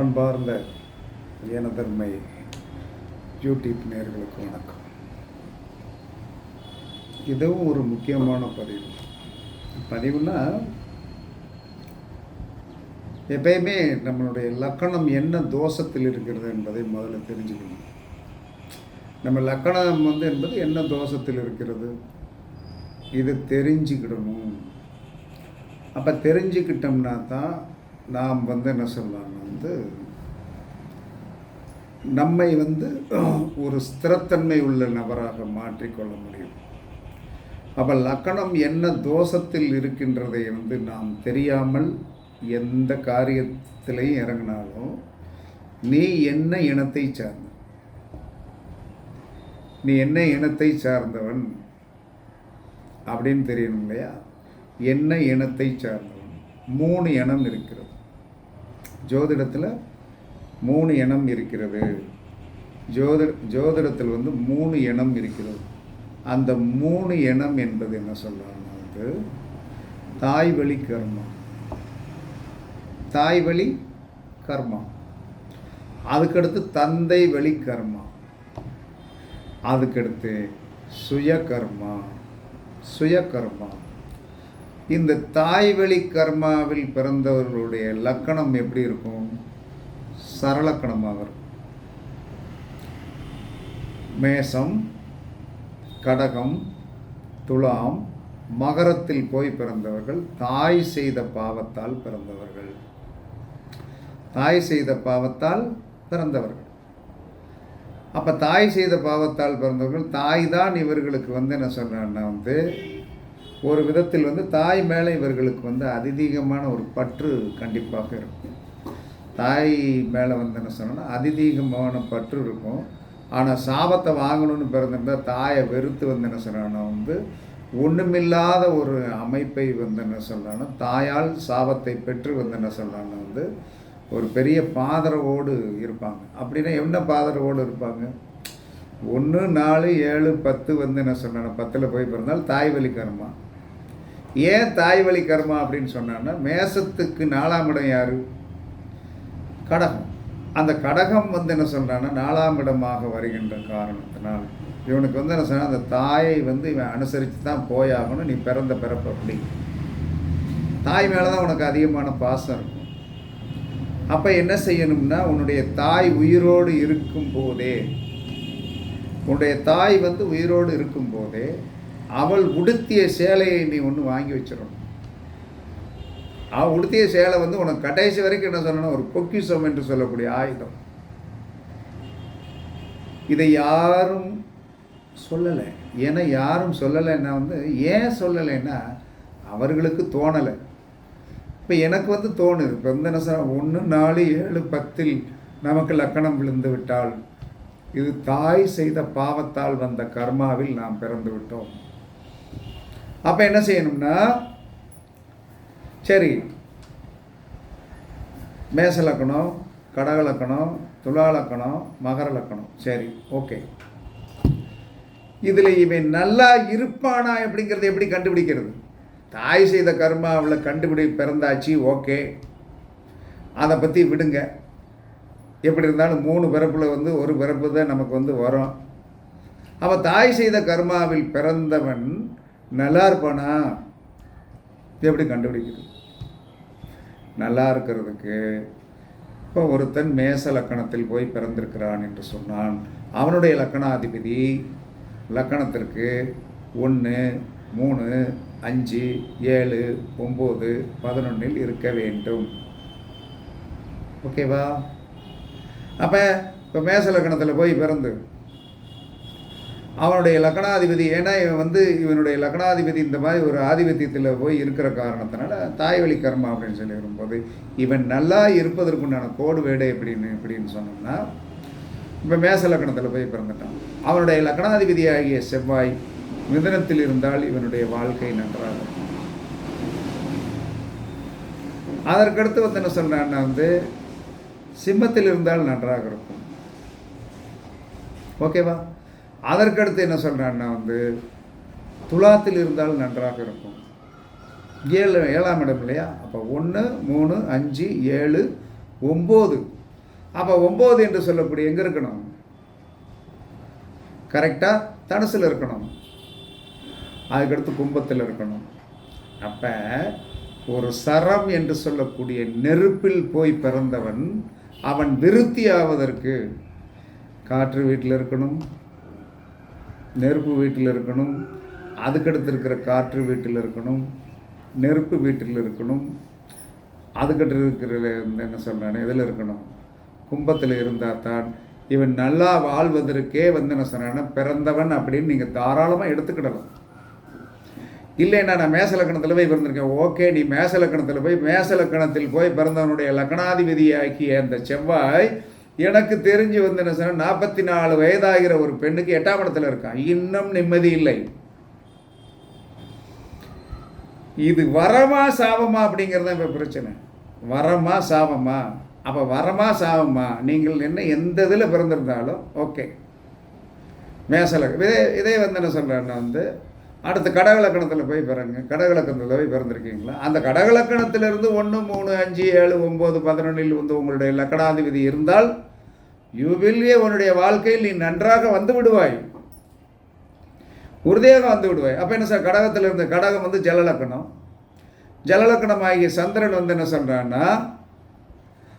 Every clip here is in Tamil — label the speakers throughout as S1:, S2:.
S1: அன்பார்ந்த ஜனதர்மை யூடியூப் நேர்களுக்கு வணக்கம். இதுவும் ஒரு முக்கியமான பதிவு. பதிவுனா எப்பயுமே நம்மளுடைய லக்கணம் என்ன தோஷத்தில் இருக்கிறது என்பதை முதல்ல தெரிஞ்சுக்கணும். நம்ம லக்கணம் வந்து என்பது என்ன தோஷத்தில் இருக்கிறது? இது தெரிஞ்சுக்கிடணும். அப்போ தெரிஞ்சுக்கிட்டோம்னா தான் நாம் வந்து என்ன சொல்லலாம் வந்து நம்மை வந்து ஒரு ஸ்திரத்தன்மை உள்ள நபராக மாற்றிக்கொள்ள முடியும். அப்போ லக்கணம் என்ன தோஷத்தில் இருக்கின்றதை வந்து நாம் தெரியாமல் எந்த காரியத்திலையும் இறங்கினாலும் நீ என்ன இனத்தை சார்ந்த நீ என்ன இனத்தை சார்ந்தவன் அப்படின்னு தெரியணும் இல்லையா? என்ன இனத்தை சார்ந்தவன்? மூணு இனம் இருக்கிறது. ஜோதிடத்தில் மூணு இனம் இருக்கிறது. ஜோதி ஜோதிடத்தில் வந்து மூணு இனம் இருக்கிறது. அந்த மூணு இனம் என்பது என்ன சொல்கிறாங்க வந்து தாய் வழி கர்மம் தாய் வழி கர்மம் அதுக்கடுத்து தந்தை வழி கர்மா. அதுக்கடுத்து சுய கர்மா சுய கர்மா இந்த தாய்வழி கர்மாவில் பிறந்தவர்களுடைய லக்கணம் எப்படி இருக்கும்? சரலக்கணமாக இருக்கும். மேசம் கடகம் துலாம் மகரத்தில் போய் பிறந்தவர்கள் தாய் செய்த பாவத்தால் பிறந்தவர்கள். தாய் செய்த பாவத்தால் பிறந்தவர்கள். அப்போ தாய் செய்த பாவத்தால் பிறந்தவர்கள் தாய் தான் இவர்களுக்கு வந்து என்ன சொல்கிறேன்னா வந்து ஒரு விதத்தில் வந்து தாய் மேலே இவர்களுக்கு வந்து அதிதீகமான ஒரு பற்று கண்டிப்பாக இருக்கும். தாய் மேலே வந்து என்ன சொன்னோன்னா அதிதீகமான பற்று இருக்கும். ஆனால் சாபத்தை வாங்கணும்னு பிறந்திருந்தால் தாயை வெறுத்து வந்து என்ன சொல்கிறான்னா வந்து ஒன்றுமில்லாத ஒரு அமைப்பை வந்து என்ன சொல்கிறான்னா தாயால் சாபத்தை பெற்று வந்து என்ன சொல்கிறான்னா வந்து ஒரு பெரிய பாதரவோடு இருப்பாங்க. அப்படின்னா என்ன பாதரவோடு இருப்பாங்க? ஒன்று நாலு ஏழு பத்து வந்து என்ன சொன்னாங்க பத்தில் போய் பிறந்தால் தாய் வழி கர்மா ஏன் தாய் வழி கர்மா அப்படின்னு சொன்னான்னா மேசத்துக்கு நாலாம் இடம் யார்? கடகம். அந்த கடகம் வந்து என்ன சொல்கிறான்னா நாலாம் இடமாக வருகின்ற காரணத்தினால். இவனுக்கு வந்து என்ன சொன்னால் அந்த தாயை வந்து இவன் அனுசரித்து தான் போயாகணும் நீ பிறந்த பிறப்பு அப்படி. தாய் மேலே தான் உனக்கு அதிகமான பாசம் இருக்கும். அப்போ என்ன செய்யணும்னா உன்னுடைய தாய் உயிரோடு இருக்கும் போதே உன்னுடைய தாய் வந்து உயிரோடு இருக்கும் போதே அவள் உடுத்திய சேலையை நீ ஒன்று வாங்கி வச்சிடணும். அவள் உடுத்திய சேலை வந்து உனக்கு கடைசி வரைக்கும் என்ன சொல்லணும்? ஒரு பொக்கிசம் என்று சொல்லக்கூடிய ஆயுதம். இதை யாரும் சொல்லலை. ஏன்னா யாரும் சொல்லலைன்னா வந்து ஏன் சொல்லலைன்னா அவர்களுக்கு தோணலை. இப்போ எனக்கு வந்து தோணுது. இப்போ வந்து என்ன சார் ஒன்று நாலு ஏழு பத்தில் நமக்கு லக்கணம் விழுந்து விட்டால் இது தாய் செய்த பாவத்தால் வந்த கர்மாவில் நாம் பிறந்து விட்டோம். அப்போ என்ன செய்யணும்னா சரி மேச லக்கணம் கடக லக்கணம் துலா லக்கணம் மகர லக்கணம் சரி ஓகே இதில் இவன் நல்லா இருப்பானா அப்படிங்கிறத எப்படி கண்டுபிடிக்கிறது? தாய் செய்த கர்மாவில் கண்டுபிடி பிறந்தாச்சு ஓகே அதை பற்றி விடுங்க. எப்படி இருந்தாலும் மூணு பிறப்பில் வந்து ஒரு பிறப்பு தான் நமக்கு வந்து வரும். அப்போ தாய் செய்த கர்மாவில் பிறந்தவன் நல்லா இருப்பானா எப்படி கண்டுபிடிக்கிறது? நல்லா இருக்கிறதுக்கு இப்போ ஒருத்தன் மேச லக்கணத்தில் போய் பிறந்திருக்கிறான் என்று சொன்னான். அவனுடைய லக்கணாதிபதி லக்கணத்திற்கு ஒன்று மூணு அஞ்சு ஏழு ஒம்பது பதினொன்றில் இருக்க வேண்டும். ஓகேவா? அப்போ இப்போ மேச லக்கணத்தில் போய் பிறந்து அவனுடைய லக்கணாதிபதி ஏன்னா இவன் வந்து இவனுடைய லக்கணாதிபதி இந்த மாதிரி ஒரு ஆதிபத்தியத்தில் போய் இருக்கிற காரணத்தினால தாய்வழி கர்மா அப்படின்னு சொல்லி வரும்போது இவன் நல்லா இருப்பதற்குண்டான கோடு வேடு எப்படின்னு எப்படின்னு சொன்னோம்னா இப்போ மேச லக்கணத்தில் போய் பிறந்துட்டான். அவனுடைய லக்னாதிபதி ஆகிய செவ்வாய் மிதனத்தில் இருந்தால் இவனுடைய வாழ்க்கை நன்றாக அதற்கடுத்து வந்து என்ன சொல்கிறான்னா வந்து சிம்மத்தில் இருந்தால் நன்றாக இருக்கும். ஓகேவா? அதற்கடுத்து என்ன சொல்கிறான்னா வந்து துலாத்தில் இருந்தால் நன்றாக இருக்கும். ஏழு ஏழாம் இடம் இல்லையா? அப்போ ஒன்று மூணு அஞ்சு ஏழு ஒம்பது. அப்போ ஒம்பது என்று சொல்லக்கூடிய எங்கே இருக்கணும்? கரெக்டாக தனுசில் இருக்கணும். அதுக்கடுத்து கும்பத்தில் இருக்கணும். அப்போ ஒரு சரம் என்று சொல்லக்கூடிய நெருப்பில் போய் பிறந்தவன் அவன் விருத்தி ஆவதற்கு காற்று வீட்டில் இருக்கணும். நெருப்பு வீட்டில் இருக்கணும் அதுக்கடுத்து இருக்கிற காற்று வீட்டில் இருக்கணும் நெருப்பு வீட்டில் இருக்கணும் அதுக்கடுத்து இருக்கிற என்ன சொல்கிறேன் இதில் இருக்கணும். கும்பத்தில் இருந்தால் தான் இவன் நல்லா வாழ்வதற்கே வந்து என்ன சொன்னான்னா பிறந்தவன் அப்படின்னு நீங்கள் தாராளமாக எடுத்துக்கிடலாம். இல்லைன்னா நான் மேசலக்கணத்தில் போய் பிறந்திருக்கேன். ஓகே நீ மேசலக்கணத்தில் போய் மேசலக்கணத்தில் போய் பிறந்தவனுடைய லக்கணாதிபதியாக்கிய அந்த செவ்வாய் எனக்கு தெரிஞ்சு வந்து என்ன சொன்ன நாற்பத்தி நாலு வயதாகிற ஒரு பெண்ணுக்கு எட்டாம் இடத்துல இருக்கான் இன்னும் நிம்மதி இல்லை. இது வரமா சாபமா அப்படிங்கிறது தான் இப்போ பிரச்சனை. வரமா சாபமா? அப்போ வரமா சாபமா? நீங்கள் என்ன எந்த இதில் பிறந்திருந்தாலும் ஓகே மேசல இதே இதே வந்து என்ன சொல்கிறேன்னா வந்து அடுத்து கடகலக்கணத்தில் போய் பிறங்க கடகலக்கணத்தில் போய் பிறந்திருக்கீங்களா? அந்த கடகலக்கணத்திலிருந்து ஒன்று மூணு அஞ்சு ஏழு ஒம்பது பதினொன்றில் வந்து உங்களுடைய லக்கணாதிபதி இருந்தால் யூ உன்னுடைய வாழ்க்கையில் நீ நன்றாக வந்து விடுவாய். உறுதியாக வந்து விடுவாய். அப்போ என்ன சார்? கடகத்தில் இருந்த கடகம் வந்து ஜலலக்கணம். ஜலலக்கணம் ஆகிய சந்திரன் வந்து என்ன சொல்கிறான்னா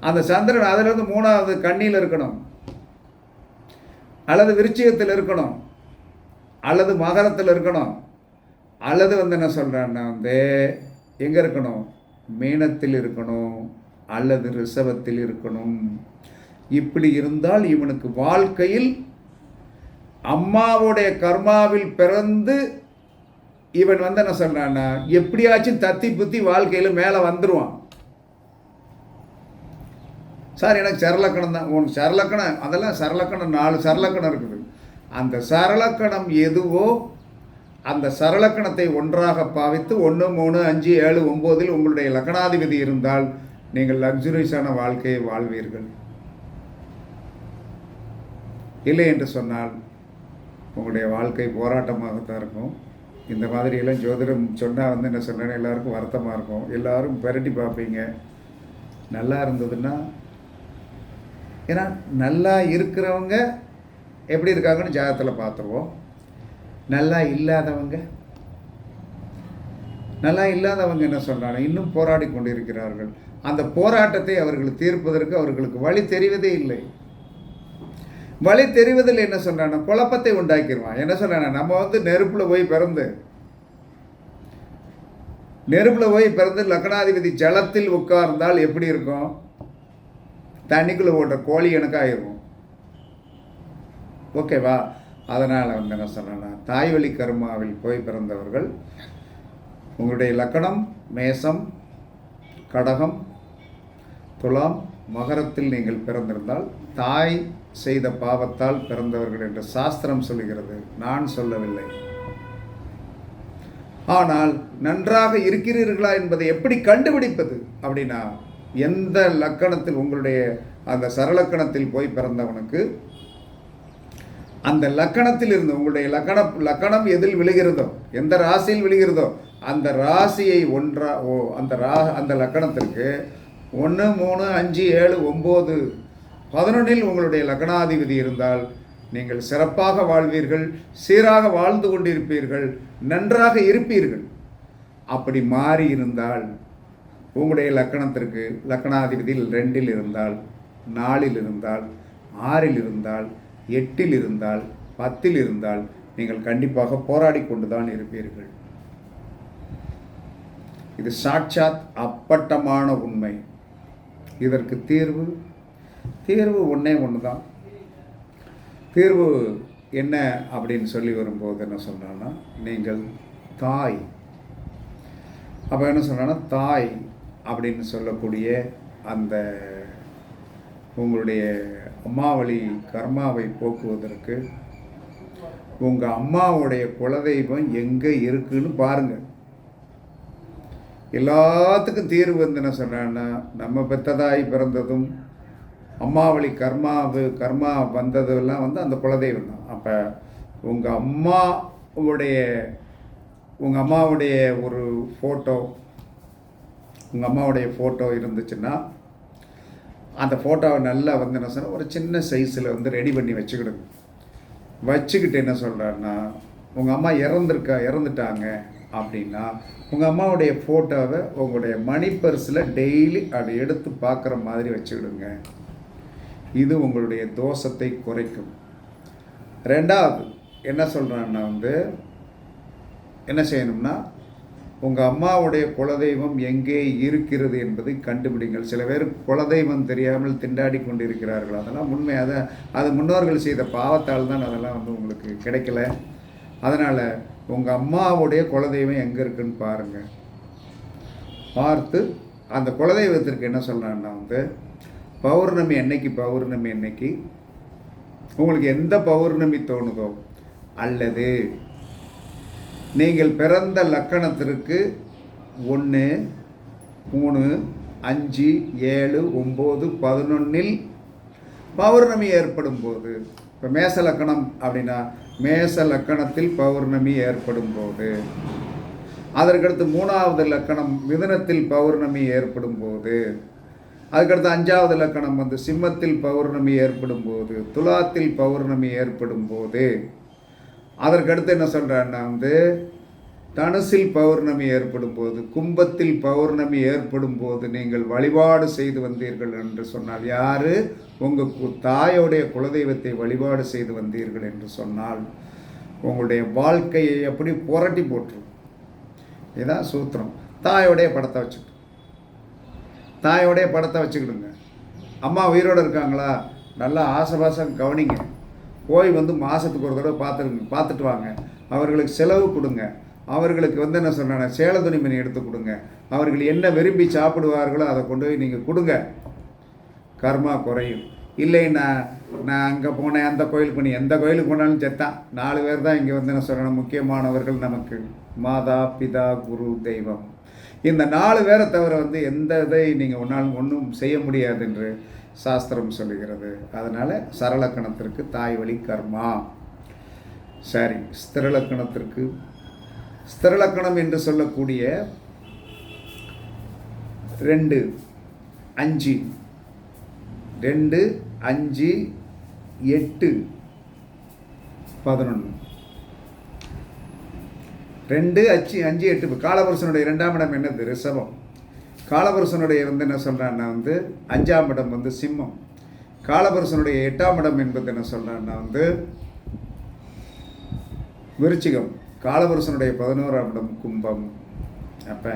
S1: அந்த சந்திரன் அதிலிருந்து மூணாவது கண்ணியில் இருக்கணும். அல்லது விருச்சிகத்தில் இருக்கணும். அல்லது மகரத்தில் இருக்கணும். அல்லது வந்து என்ன சொல்கிறான்னா வந்து எங்கே இருக்கணும்? மீனத்தில் இருக்கணும் அல்லது ரிசவத்தில் இருக்கணும். இப்படி இருந்தால் இவனுக்கு வாழ்க்கையில் அம்மாவுடைய கர்மாவில் பிறந்து இவன் வந்து என்ன சொல்கிறான்னா எப்படியாச்சும் தத்தி புத்தி வாழ்க்கையில் மேலே வந்துடுவான் சார் எனக்கு சரலக்கணம் தான். உனக்கு சரலக்கணம் அதெல்லாம் சரலக்கணம் நாலு சரலக்கணம் இருக்குது. அந்த சரலக்கணம் எதுவோ அந்த சரலக்கணத்தை ஒன்றாக பாவித்து ஒன்று மூணு அஞ்சு ஏழு ஒம்போதில் உங்களுடைய லக்கணாதிபதி இருந்தால் நீங்கள் லக்ஸுரியஸான வாழ்க்கையை வாழ்வீர்கள். இல்லை என்று சொன்னால் உங்களுடைய வாழ்க்கை போராட்டமாகத்தான் இருக்கும். இந்த மாதிரியெல்லாம் ஜோதிடம் சொன்னால் வந்து என்ன சொன்னேன்னு எல்லாருக்கும் வருத்தமாக இருக்கும். எல்லாரும் பெரட்டி பார்ப்பீங்க. நல்லா இருந்ததுன்னா ஏன்னா நல்லா இருக்கிறவங்க எப்படி இருக்காங்கன்னு ஜாதகத்தில் பார்த்துருவோம். நல்லா இல்லாதவங்க? நல்லா இல்லாதவங்க என்ன சொல்கிறாங்க இன்னும் போராடி கொண்டிருக்கிறார்கள். அந்த போராட்டத்தை அவர்கள் தீர்ப்பதற்கு அவர்களுக்கு வழி தெரிவதே இல்லை. வழி தெரிவதில் என்ன சொல்கிறான குழப்பத்தை உண்டாக்கிடுவான் என்ன சொல்கிறான நம்ம வந்து நெருப்பில் போய் பிறந்து நெருப்பில் போய் பிறந்து லக்னாதிபதி ஜலத்தில் உட்கார்ந்தால் எப்படி இருக்கும்? தண்ணிக்குள்ளே ஓடுற கோழி எனக்காகிருக்கும் ஓகேவா? அதனால் வந்து என்ன சொன்னேன்னா தாய்வழி கர்மாவில் போய் பிறந்தவர்கள் உங்களுடைய லக்கணம் மேசம் கடகம் துலாம் மகரத்தில் நீங்கள் பிறந்திருந்தால் தாய் செய்த பாவத்தால் பிறந்தவர்கள் என்று சாஸ்திரம் சொல்லுகிறது நான் சொல்லவில்லை. ஆனால் நன்றாக இருக்கிறீர்களா என்பதை எப்படி கண்டுபிடிப்பது? அப்படின்னா எந்த லக்கணத்தில் உங்களுடைய அந்த சரலக்கணத்தில் போய் பிறந்தவனுக்கு அந்த லக்கணத்தில் இருந்து உங்களுடைய லக்கண லக்கணம் எதில் விழுகிறதோ எந்த ராசியில் விழுகிறதோ அந்த ராசியை ஒன்றா ஓ அந்த ரா அந்த லக்கணத்திற்கு ஒன்று மூணு அஞ்சு ஏழு ஒம்பது பதினொன்றில் உங்களுடைய லக்னாதிபதி இருந்தால் நீங்கள் சிறப்பாக வாழ்வீர்கள் சீராக வாழ்ந்து கொண்டிருப்பீர்கள் நன்றாக இருப்பீர்கள். அப்படி மாறி இருந்தால் உங்களுடைய லக்கணத்திற்கு லக்கணாதிபதியில் ரெண்டில் இருந்தால் நாலில் இருந்தால் ஆறில் இருந்தால் எட்டில் இருந்தால் பத்தில் இருந்தால் நீங்கள் கண்டிப்பாக போராடி கொண்டு தான் இருப்பீர்கள். இது சாட்சாத் அப்பட்டமான உண்மை. இதற்கு தீர்வு தீர்வு ஒன்றே ஒன்று தான் தீர்வு என்ன அப்படின்னு சொல்லி வரும்போது என்ன சொல்கிறான்னா நீங்கள் தாய். அப்போ என்ன சொல்கிறான்னா தாய் அப்படின்னு சொல்லக்கூடிய அந்த உங்களுடைய அம்மாவளி கர்மாவை போக்குவதற்கு உங்கள் அம்மாவுடைய குலதெய்வம் எங்கே இருக்குன்னு பாருங்கள் எல்லாத்துக்கும் தீர்வு வந்து என்ன நம்ம பெத்ததாய் பிறந்ததும் அம்மாவளி கர்மாவு கர்மா வந்ததெல்லாம் வந்து அந்த குலதெய்வம் தான். அப்போ உங்கள் அம்மாவுடைய உங்கள் அம்மாவுடைய ஒரு ஃபோட்டோ உங்கள் அம்மாவுடைய ஃபோட்டோ இருந்துச்சுன்னா அந்த ஃபோட்டோவை நல்லா வந்து என்ன சொன்னால் ஒரு சின்ன சைஸில் வந்து ரெடி பண்ணி வச்சுக்கிடுங்க வச்சுக்கிட்டு என்ன சொல்கிறாருன்னா உங்கள் அம்மா இறந்துருக்கா இறந்துட்டாங்க அப்படின்னா உங்கள் அம்மாவுடைய ஃபோட்டோவை உங்களுடைய மணி பர்ஸில் டெய்லி அதை எடுத்து பார்க்குற மாதிரி வச்சுக்கிடுங்க. இது உங்களுடைய தோஷத்தை குறைக்கும். ரெண்டாவது என்ன சொல்கிறான்னா வந்து என்ன செய்யணும்னா உங்கள் அம்மாவுடைய குலதெய்வம் எங்கே இருக்கிறது என்பதை கண்டுபிடிங்கள். சில பேர் குலதெய்வம் தெரியாமல் திண்டாடி கொண்டிருக்கிறார்கள். அதெல்லாம் உண்மை. அதை அது முன்னோர்கள் செய்த பாவத்தால் தான் அதெல்லாம் வந்து உங்களுக்கு கிடைக்கல. அதனால் உங்கள் அம்மாவுடைய குலதெய்வம் எங்கே இருக்குன்னு பாருங்கள் பார்த்து அந்த குலதெய்வத்திற்கு என்ன சொல்கிறான்னா வந்து பௌர்ணமி என்னைக்கு பௌர்ணமி என்னைக்கு உங்களுக்கு எந்த பௌர்ணமி தோணுதோ அல்லது நீங்கள் பிறந்த லக்கணத்திற்கு ஒன்று மூணு அஞ்சு ஏழு ஒம்பது பதினொன்னில் பௌர்ணமி ஏற்படும் போது இப்போ மேச லக்கணம் அப்படின்னா மேச லக்கணத்தில் பௌர்ணமி ஏற்படும் போது அதற்கடுத்து மூணாவது லக்கணம் மிதனத்தில் பௌர்ணமி ஏற்படும் போது அதுக்கடுத்து அஞ்சாவது லக்கணம் வந்து சிம்மத்தில் பௌர்ணமி ஏற்படும் போது துலாத்தில் பௌர்ணமி ஏற்படும் போது அதற்கடுத்து என்ன சொல்கிறான்னா வந்து தனுசில் பௌர்ணமி ஏற்படும் போது கும்பத்தில் பௌர்ணமி ஏற்படும் போது நீங்கள் வழிபாடு செய்து வந்தீர்கள் என்று சொன்னால் யார்? உங்கள் கு- தாயோடைய குலதெய்வத்தை வழிபாடு செய்து வந்தீர்கள் என்று சொன்னால் உங்களுடைய வாழ்க்கையை அப்படி புரட்டி போட்டுரும் இதுதான் சூத்திரம். தாயோடைய படத்தை வச்சுக்கிட்டு தாயோடைய படத்தை வச்சுக்கிடுங்க. அம்மா உயிரோடு இருக்காங்களா? நல்லா ஆசபாசம் கவனிங்க. போய் வந்து மாதத்துக்கு ஒரு தடவை பார்த்துருங்க பார்த்துட்டு வாங்க. அவர்களுக்கு செலவு கொடுங்க. அவர்களுக்கு வந்து என்ன சொன்னேன் சேல துணிமணி எடுத்து கொடுங்க. அவர்கள் என்ன விரும்பி சாப்பிடுவார்களோ அதை கொண்டு போய் நீங்கள் கொடுங்க. கர்மா குறையும். இல்லை நான் நான் அங்கே போனேன் அந்த கோயிலுக்கு போனேன். எந்த கோயிலுக்கு போனாலும் செத்தான் நாலு பேர் தான் இங்கே வந்து என்ன சொல்லணும் முக்கியமானவர்கள் நமக்கு. மாதா பிதா குரு தெய்வம். இந்த நாலு பேரை தவிர வந்து எந்த இதை நீங்கள் ஒன்றாலும் ஒன்றும் செய்ய முடியாது என்று சாஸ்திரம் சொல்லுகிறது. அதனால் சரலக்கணத்திற்கு தாய் வழி கர்மா. சரி ஸ்திரலக்கணத்திற்கு. ஸ்திரலக்கணம் என்று சொல்லக்கூடிய ரெண்டு அஞ்சு. ரெண்டு அஞ்சு எட்டு. பதினொன்று ரெண்டு அஞ்சு அஞ்சு எட்டு. காலபுருஷனுடைய ரெண்டாம் இடம் என்னது? ரிஷபம். காலபுருஷனுடைய வந்து என்ன சொல்கிறான்னா வந்து அஞ்சாம் இடம் வந்து சிம்மம். காலபுருஷனுடைய எட்டாம் இடம் என்பது என்ன சொல்கிறான்னா வந்து விருச்சிகம். காலபுருஷனுடைய பதினோராம் இடம் கும்பம். அப்போ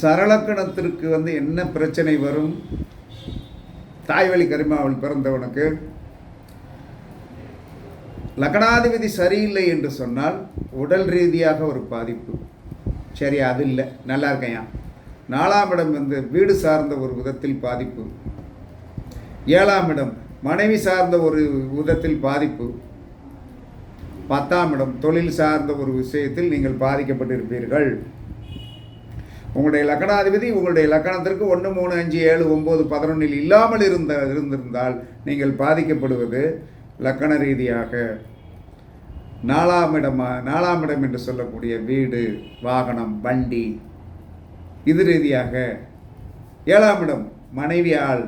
S1: சரளக்கணத்திற்கு வந்து என்ன பிரச்சனை வரும்? தாய்வழி கரிமாவில் பிறந்தவனுக்கு லக்னாதிபதி சரியில்லை என்று சொன்னால் உடல் ரீதியாக ஒரு பாதிப்பு. சரி அது இல்லை. நல்லா இருக்கையா நாலாம் இடம் வந்து வீடு சார்ந்த ஒரு விதத்தில் பாதிப்பு. ஏழாம் இடம் மனைவி சார்ந்த ஒரு விதத்தில் பாதிப்பு. பத்தாம் இடம் தொழில் சார்ந்த ஒரு விஷயத்தில் நீங்கள் பாதிக்கப்பட்டிருப்பீர்கள். உங்களுடைய லக்கணாதிபதி உங்களுடைய லக்கணத்திற்கு ஒன்று மூணு அஞ்சு ஏழு ஒம்பது பதினொன்றில் இல்லாமல் இருந்த இருந்திருந்தால் நீங்கள் பாதிக்கப்படுவது லக்கண ரீதியாக. நாலாம் இடமா நாலாம் இடம் என்று சொல்லக்கூடிய வீடு வாகனம் வண்டி. இது ரீதியாக ஏழாம் இடம் மனைவியால்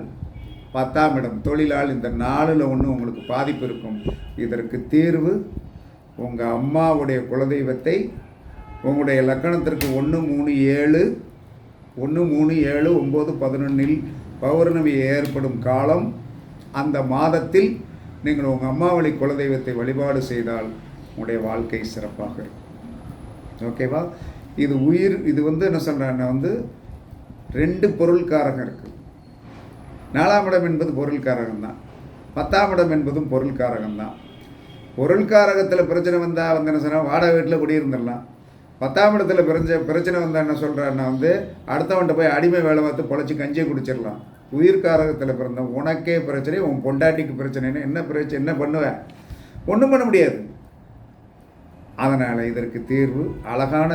S1: பத்தாம் இடம் தொழிலால் இந்த நாளில் ஒன்று உங்களுக்கு பாதிப்பு இருக்கும். இதற்கு தீர்வு உங்கள் அம்மாவுடைய குலதெய்வத்தை உங்களுடைய லக்கணத்திற்கு ஒன்று மூணு ஏழு ஒன்று மூணு ஏழு ஒம்பது பதினொன்றில் பௌர்ணமி ஏற்படும் காலம் அந்த மாதத்தில் நீங்கள் உங்கள் அம்மாவளி குலதெய்வத்தை வழிபாடு செய்தால் உங்களுடைய வாழ்க்கை சிறப்பாக இருக்கும். ஓகேவா? இது உயிர் இது வந்து என்ன சொல்கிறேன்னா வந்து ரெண்டு பொருள்காரகம் இருக்குது நாலாம் இடம் என்பது பொருள்காரகம் தான். பத்தாம் இடம் என்பதும் பொருள்காரகம் தான். பொருள்காரகத்தில் பிரச்சனை வந்தால் வந்து என்ன சொன்னால் வாடகை வீட்டில் குடியிருந்துடலாம். பத்தாம் இடத்துல பிரச்ச பிரச்சனை வந்தால் என்ன சொல்கிறான்னா வந்து அடுத்தவன்ட்ட போய் அடிமை வேலை பார்த்து பொழைச்சி கஞ்சியை குடிச்சிடலாம். உயிர்காரகத்தில் பிறந்த உனக்கே பிரச்சனை உன் பொண்டாட்டிக்கு பிரச்சனைன்னு என்ன பிரச்சனை என்ன பண்ணுவேன் ஒன்றும் பண்ண முடியாது. அதனால் இதற்கு தீர்வு அழகான